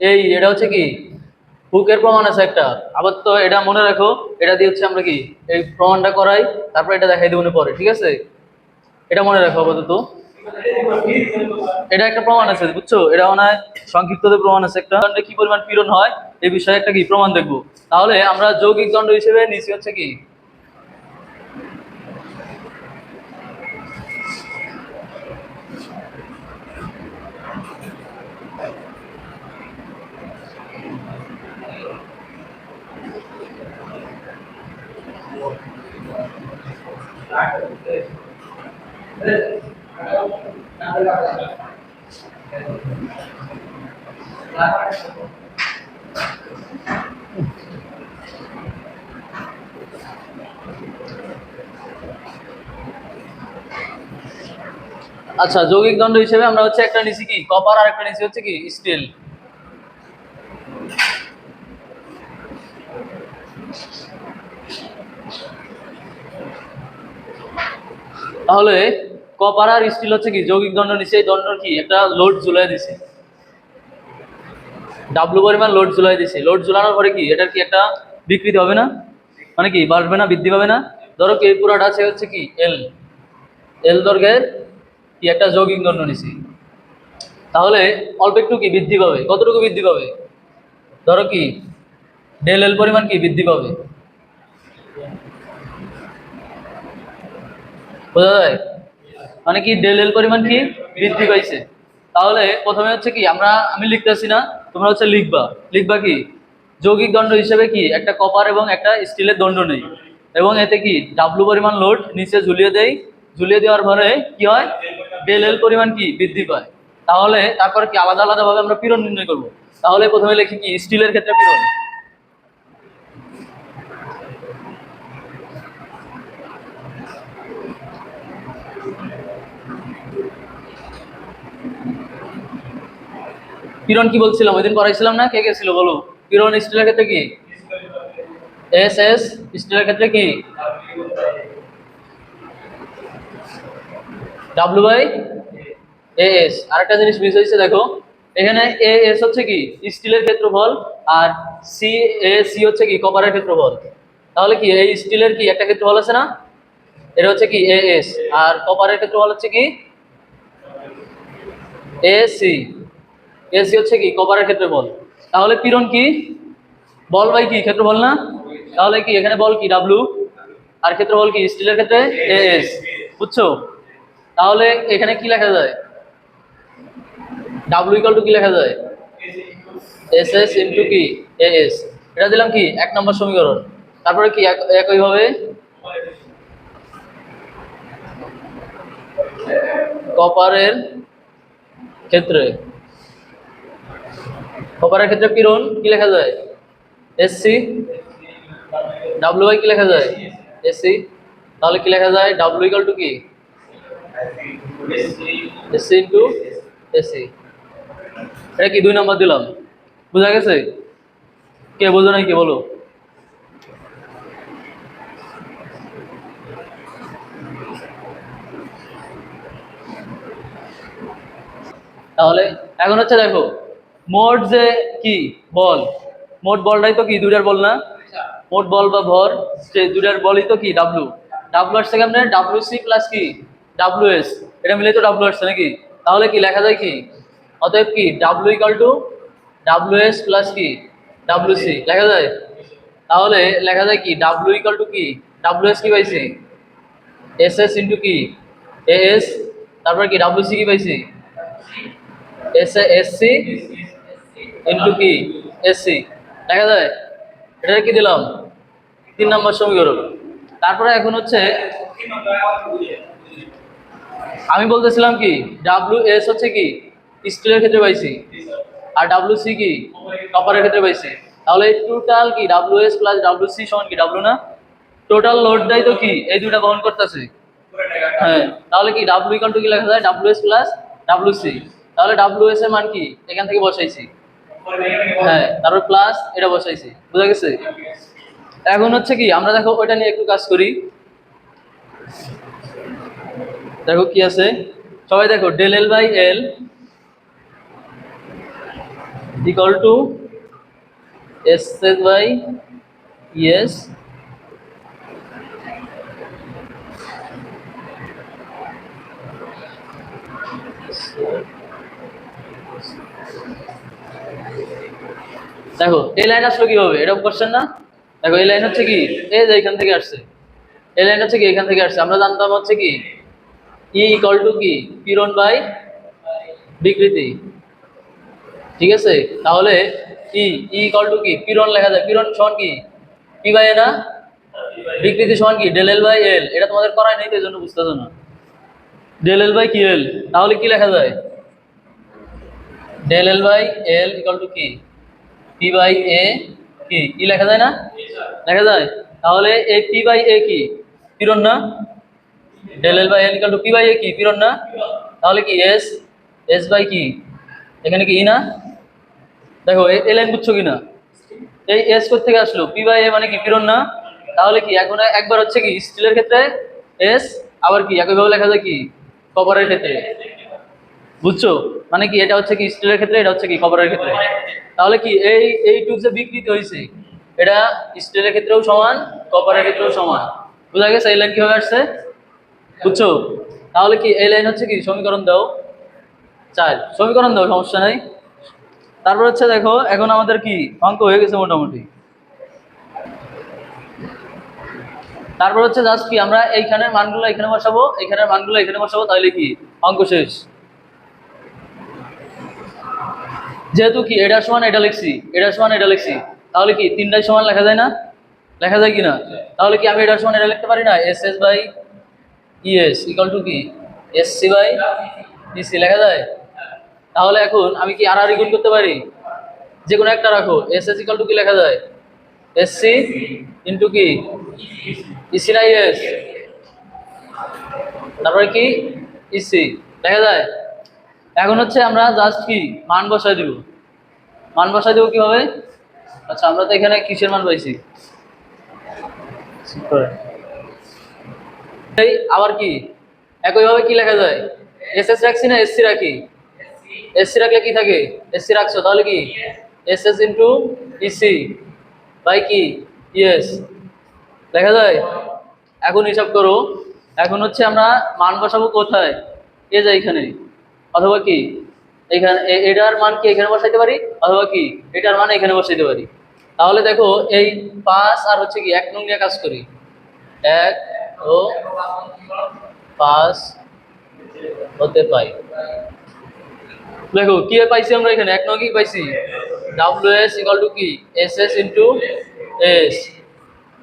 এই এটা হচ্ছে কি? হুকের প্রমাণ আছে একটা। আবার তো এটা মনে রাখো, এটা দিয়ে হচ্ছে আমরা কি? এই প্রমাণটা করাই, তারপর এটা দেখাই দেবো পরে, ঠিক আছে? এটা মনে রাখো আপাতত। এটা একটা প্রমাণ আছে, বুঝছ? এটা মনে সংক্ষিপ্ততে প্রমাণ আছে একটা। কি পরিমাণ পীড়ন হয় এই বিষয়ে একটা কি প্রমাণ দেখব। তাহলে আমরা যৌগিক দণ্ড হিসেবে নিচে হচ্ছে কি? আচ্ছা যৌগিক দণ্ড হিসেবে আমরা হচ্ছে একটা নিচি কি? কপার আর একটা নিচি হচ্ছে কি? স্টিল তাহলে কপার আর স্টিল হচ্ছে কি? যৌগিক দণ্ড নিচে এই দণ্ড কি? একটা লোড ঝুলাই দিছে। ডাব্লু পরিমাণ লোড ঝুলাই দিছে। লোড ঝুলানোর পরে কি? এটার কি একটা বিকৃতি হবে না? মানে কি, বাড়বে না, বৃদ্ধি পাবে না? ধরো কি, এই পুরাটা আছে হচ্ছে কি এল এল দৈর্ঘ্যের কি একটা যৌগিক দণ্ড নিছি। তাহলে অল্প একটু কি বৃদ্ধি পাবে? কতটুকু বৃদ্ধি পাবে? ধরো কি ডেল এল পরিমাণ কি বৃদ্ধি পাবে? বোঝা যায়? মানে কি ডেল এল পরিমাণ কি বৃদ্ধি পাইছে? তাহলে প্রথমে হচ্ছে কি, আমরা, আমি লিখতেছি না, তোমরা হচ্ছে লিখবা। লিখবা কি? যৌগিক দণ্ড হিসেবে কি একটা কপার এবং একটা স্টিলের দণ্ড নেই। এবং এতে কি ডাব্লু পরিমাণ লোড নিচে ঝুলিয়ে দেই। ঝুলিয়ে দেওয়ার পরে কি হয়? ডেল এল পরিমাণ কি বৃদ্ধি পায়। তাহলে তারপর কি আলাদা আলাদাভাবে আমরা পীড়ন নির্ণয় করব? তাহলে প্রথমে লিখি কি স্টিলের ক্ষেত্রে পীড়ন। পীড়ন কি বলছিলাম? ওই দিন পড়াইছিলাম না? কে কে ছিল বলো? পীড়ন স্টিলের ক্ষেত্রে কি? এস এস, স্টিলের ক্ষেত্রে কি? ডাব্লু বাই এ এস আরেকটা জিনিস মিস হয়েছে, দেখো। এখানে এ এস হচ্ছে কি? স্টিলের ক্ষেত্রফল আর সি এ সি হচ্ছে কি? কপারের ক্ষেত্রফল। তাহলে কি, এই স্টিলের কি একটা ক্ষেত্রফল আছে না? এটা হচ্ছে কি এ এস আর কপারের ক্ষেত্রফল হচ্ছে কি? এ সি এসি হচ্ছে কি, কপারের ক্ষেত্রে বল তাহলে পীড়ন কি? বল বাই কি ক্ষেত্র বল না? তাহলে কি, এখানে বল কি ডাব্লু আর ক্ষেত্র বল কি স্টিলের ক্ষেত্রে? এস বুঝছ? তাহলে এখানে কি লেখা যায়? ডাব্লু ইকাল টু কি লেখা যায়? এস এস ইন্টু কি? এস এটা দিলাম কি, এক নম্বর সমীকরণ। তারপরে কি, এক- একইভাবে কপারের ক্ষেত্রে। কপারের ক্ষেত্রে পীড়ন কি লেখা যায়? এসসি ডাব্লু বাই কি লেখা যায়? এসসি তাহলে কি লেখা যায়? ডাব্লু ইকাল টু কি? এসসি ইন্টু এসসি এটা কি দুই নম্বর দিলাম? বুঝা গেছে? কে বোঝো নাই কে বলো? তাহলে এখন হচ্ছে দেখো মোট যে কি? বল। মোট বলটাই তো কি? দুইটার বল না? মোট বল বা ভর যে দুইটার বলই তো কি? ডাব্লু ডাব্লু আসছে কেমনে? ডাব্লু সি প্লাস কি? ডাব্লু এস এটা মিলে তো ডাব্লু আসছে নাকি? তাহলে কি লেখা যায় কি? অতএব কি? W equal to W S plus কি? ডাব্লু সি লেখা যায়? তাহলে লেখা যায় কি? ডাব্লু ইকাল টু কি? ডাব্লু এস কি পাইছি? এস এস ইন্টু কি? এ এস তারপর কি? ডাব্লু সি কি পাইছি? এস এস সি ইন্টু কি এস দেখা যায়? এটা কি দিলাম? তিন নম্বর সমীকরণ। তারপরে এখন হচ্ছে, আমি বলতেছিলাম কি ডাব্লিউ এস হচ্ছে কি স্টিলের ক্ষেত্রে পাইছি। আর ডাব্লিউ সি কি কপারের ক্ষেত্রে পাইছি। তাহলে টোটাল কি W S plus W C সমান কি ডাব্লিউ না? টোটাল লোডটাই তো কি, এই দুটা বহন করতেছে। হ্যাঁ তাহলে কি ডাব্লিউ ইকাল টু কি লেখা যায়? W S plus W C তাহলে ডাব্লিউ এস এর মান কি, এখান থেকে বসাইছি। হ্যাঁ তারপর প্লাস এটা বসাইছি। বুঝা গেছে? এখন হচ্ছে কি, আমরা দেখো ওইটা নিয়ে একটু কাজ করি। দেখো কি আছে? সবাই দেখো del L by L equal to S S by ES দেখো, এই লাইন আসলো কীভাবে? এরকম করছেন না? দেখো, এই লাইন হচ্ছে কি? এই যে এখান থেকে আসছে। এই লাইন হচ্ছে কি? এখান থেকে আসছে। আমরা জানতাম হচ্ছে কি? ই ইকুয়াল টু কি? পীড়ন বাই বিকৃতি। ঠিক আছে? তাহলে ই ই ইকুয়াল টু কি? পীড়ন লেখা যায়। পীড়ন সমান কি? পি বাই না? বিকৃতি সমান কি? ডেল এল বাই এল এটা তোমাদের করায় নাই, তো জন্য বুঝতেছো না। ডেল এল বাই কি এল তাহলে কি লেখা যায়? Del L by L equal to কি? পি বাই এ কি? কি লেখা যায় না? লেখা যায়? তাহলে এই পি বাই এ কি? পীড়ন না? Del L by equal to P by A কি? পীড়ন না? তাহলে কি এস এস বাই কি? এখানে কি ই না? দেখো, এ- লাইন বুঝছ কি না এই এস থেকে আসলো? পি বাই এ মানে কি? পীড়ন না? তাহলে কি এখন একবার হচ্ছে কি? স্টিলের ক্ষেত্রে এস আবার কি? একইভাবে লেখা যায় কি? কপারের ক্ষেত্রে। বুঝছ? মানে কি, এটা হচ্ছে কি স্টিলের ক্ষেত্রে, এটা হচ্ছে কি কপারের ক্ষেত্রে? তাহলে কি এই এইটুক যে বিকৃতি হয়েছে এটা স্টিলের ক্ষেত্রেও সমান কপারের ক্ষেত্রেও সমান। বুঝা গেছে? এই লাইন কীভাবে আসছে? বুঝছ? তাহলে কি এই লাইন হচ্ছে কি? সমীকরণ দাও। চার। সমীকরণ দাও, সমস্যা নাই। তারপর হচ্ছে দেখো, এখন আমাদের কি? অঙ্ক হয়ে গেছে মোটামুটি। তারপর হচ্ছে জাস্ট কি, আমরা এইখানের মানগুলো এখানে বসাবো, এইখানের মানগুলো এখানে বসাবো, তাহলে কি? অঙ্ক শেষ। যেহেতু কি এটা সমান এটা লিখছি এটা সমান এটা লিখছি তাহলে কি তিনটাই সমান লেখা যায় না? লেখা যায় কি না তাহলে কি আমি এটা সমান এটা লিখতে পারি না? S S by ES equal to কি? এস সি বাই ইসি লেখা যায়? তাহলে এখন আমি কি আর আর গুণ করতে পারি? যে কোনো একটা রাখো। এস এস ইকাল টু কি লেখা যায়? এস সি ইন্টু কি? ইসি না ইএস তারপরে কি? ইসি দেখা যায়? এখন হচ্ছে আমরা জাস্ট কি? মান বসাই দিব। মান বসাই দেবো কীভাবে? আচ্ছা আমরা তো এখানে কিসের মান পাইছি? আবার কি? একইভাবে কি লেখা যায়? এস এস রাখছি না এসসি রাখি? এসসি রাখলে কি থাকে? এসসি রাখছো, তাহলে কি? S S into EC by কি? ইয়েস দেখা যায়? এখন হিসাব করো। এখন হচ্ছে আমরা মান বসাবো কোথায়? এ যায় এখানে। অথবা কি? এখানে এটার মান কি এখানে বসাইতে পারি? অথবা কি? এটার মান এখানে বসাইতে পারি। তাহলে দেখো, এই পাঁচ আর হচ্ছে কি, এক নং নিয়ে কাজ করি। এক ও পাঁচ হতে পাই। দেখো কি পাইছি আমরা এখানে? এক নং কি পাইছি? ডাব্লিউ এস ইকাল টু কি? S S into S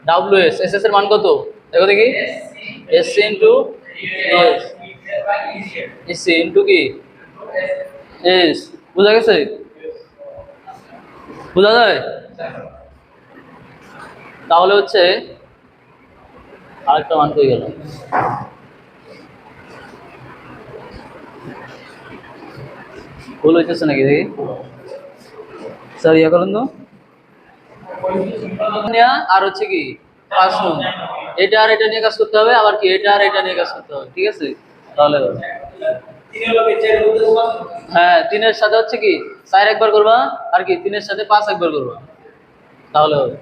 W S S S এর মান কত? দেখো দেখি। S C into S AC into কি? এস, বোঝা গেছে? বোঝা যায়? তাহলে হচ্ছে আরেকটা মান হয়ে গেল ভুল হইতেছে নাকি দেখি? স্যার, ইয়া করেন তো। আর হচ্ছে কি, পাঁচ এটা আর এটা নিয়ে কাজ করতে হবে, আবার কি, এটা আর এটা নিয়ে কাজ করতে হবে, ঠিক আছে? তাহলে। হ্যাঁ তিনের সাথে হচ্ছে কি, চার একবার করবা, আর কি তিনের সাথে পাঁচ একবার করবা। তাহলে হবে।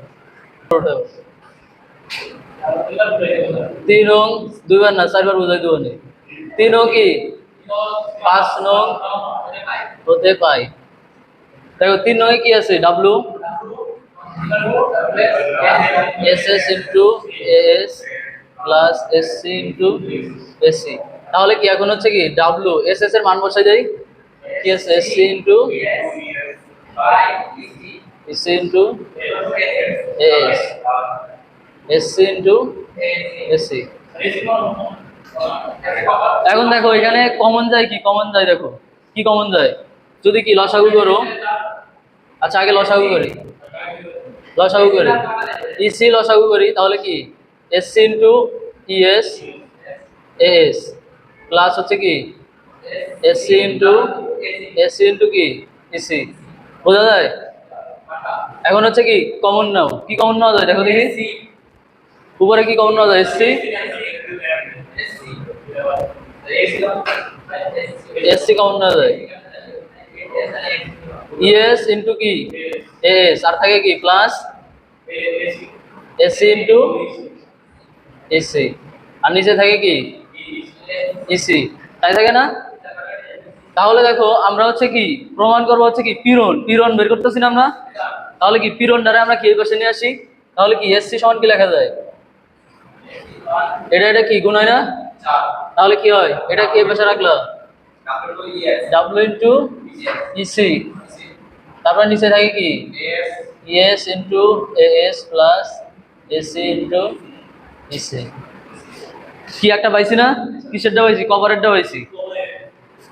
তিন নং, দুইবার না, চারবার বোঝাই দেবো নি। তিন নং কি? পাঁচ নং হতে পাই। দেখো, তিন নং কি আছে? W S S into S plus S C into S C তাহলে কি এখন হচ্ছে কি? ডাব্লু এস এস এর মান বসাই দেই। আছে? S C into S into S S C into S C এখন দেখো, এখানে কমন যায় কি? কমন যায় দেখো। কি কমন যায়? যদি কি লসাগু করো আচ্ছা আগে লসাগু করি। লসাগু করি। ইসি লসাগু করি, তাহলে কি? S C into ES S plus হচ্ছে কি? এস ইন্টু এস ইন্টু কি? ইসি বোঝা যায়? এখন হচ্ছে কি? কমন নাও কি কমন নেওয়া যায় দেখো দেখি। উপরে কি কমন নেওয়া যায় S C S C common নেওয়া যায় ইএস ইন্টু কি? এস আর থাকে কি? প্লাস এসি ইন্টু এসি আর নিচে থাকে কি? ইসি তাই থাকে না? তাহলে দেখো, আমরা হচ্ছে কি, প্রমাণ করব হচ্ছে কি, পিরন পিরন বের করতেছি না আমরা? তাহলে কি পিরন দ্বারা আমরা কি কোশ্চেন নিয়ে আসি? তাহলে কি এসসি সমান কি লেখা যায়? এটা এটা কি, গুণ হয় না? তাহলে কি হয়? এটা কি পেশা রাখল? ডাব্লিউ ইন্টু ইসি তারপর নিচে থাকে কি? ES into S plus AC into EC একটা পাইছি না? কিসেরটা পাইছি? কভারেরটা পাইছি।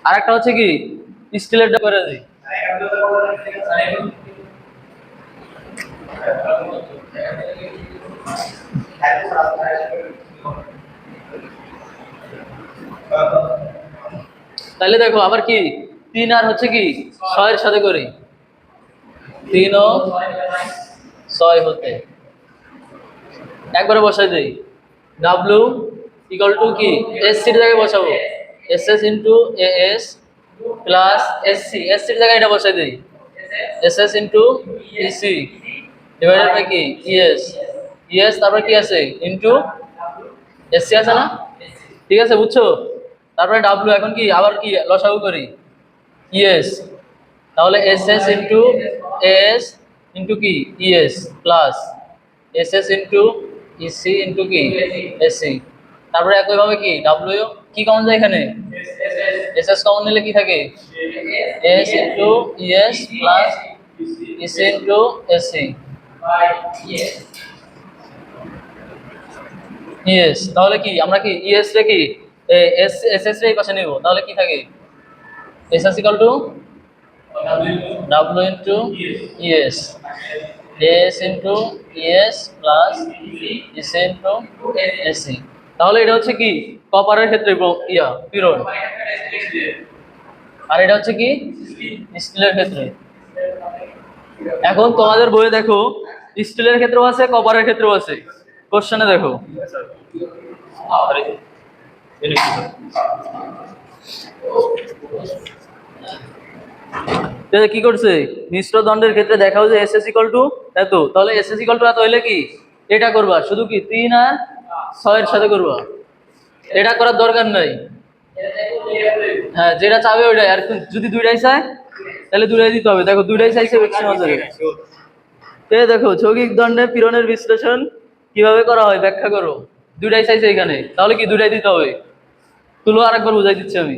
আর একটা হচ্ছে কি? স্টিলেরটা করে দিই তাহলে দেখো, আবার কি? তিন আর হচ্ছে কি? ছয়ের সাথে করি। তিন ও ছয় হতে। একবারে বসাই দেই। ডাব্লু ইকাল টু কি? এস সির জায়গায় বসাবো। S S into A S plus S C S সির জায়গায় এটা বসাই দেই। S S into EC divided by কি? ইএস ইএস তারপর কি আছে? ইন্টু এস সি আছে না? ঠিক আছে, বুঝছ? তারপরে ডাব্লু এখন কি? আবার কি? লসাগু করি। ইএস তাহলে S S into S into কি? ES plus S S into EC into কি? এসি তারপরে একইভাবে কি? ডাব্লিউ কি কমন যায় এখানে? এস এস কমন নিলে কি থাকে? S into ES plus EC into AC yes তাহলে কি? আমরা কি ইএস রে কি? এস এস এস রে এই পাশে নিব। তাহলে কি থাকে? S S equal to W into ES S into ES plus ES into AC তাহলে এটা হচ্ছে কি? কপারের ক্ষেত্রে ইয়া পিরন আর এটা হচ্ছে কি? স্টিলের ক্ষেত্রে। এখন তোমাদের বইয়ে দেখো, স্টিলের ক্ষেত্রেও আছে, কপারের ক্ষেত্রেও আছে। কোশ্চেনে দেখো। কি? করছে? মিশ্র দণ্ডের ক্ষেত্রে দেখাও যে এস এস ইকাল টু এত। তাহলে এস এস ইকাল টু এত হইলে কি? এটা করবা। শুধু কি? তিন আর ছয়ের সাথে করব। এটা করার দরকার নাই। হ্যাঁ যেটা চাবে ওইটাই। আর যদি দুইটাই চায়, তাহলে দুইটাই দিতে হবে। দেখো, দুইটাই চাইছে বেশি নজরে এ দেখো, যৌগিক দণ্ডে পীড়নের বিশ্লেষণ কীভাবে করা হয় ব্যাখ্যা করো। দুইটাই চাইছে এখানে। তাহলে কি দুইটাই দিতে হবে? তুলো আরেকবার বুঝাই দিচ্ছি আমি।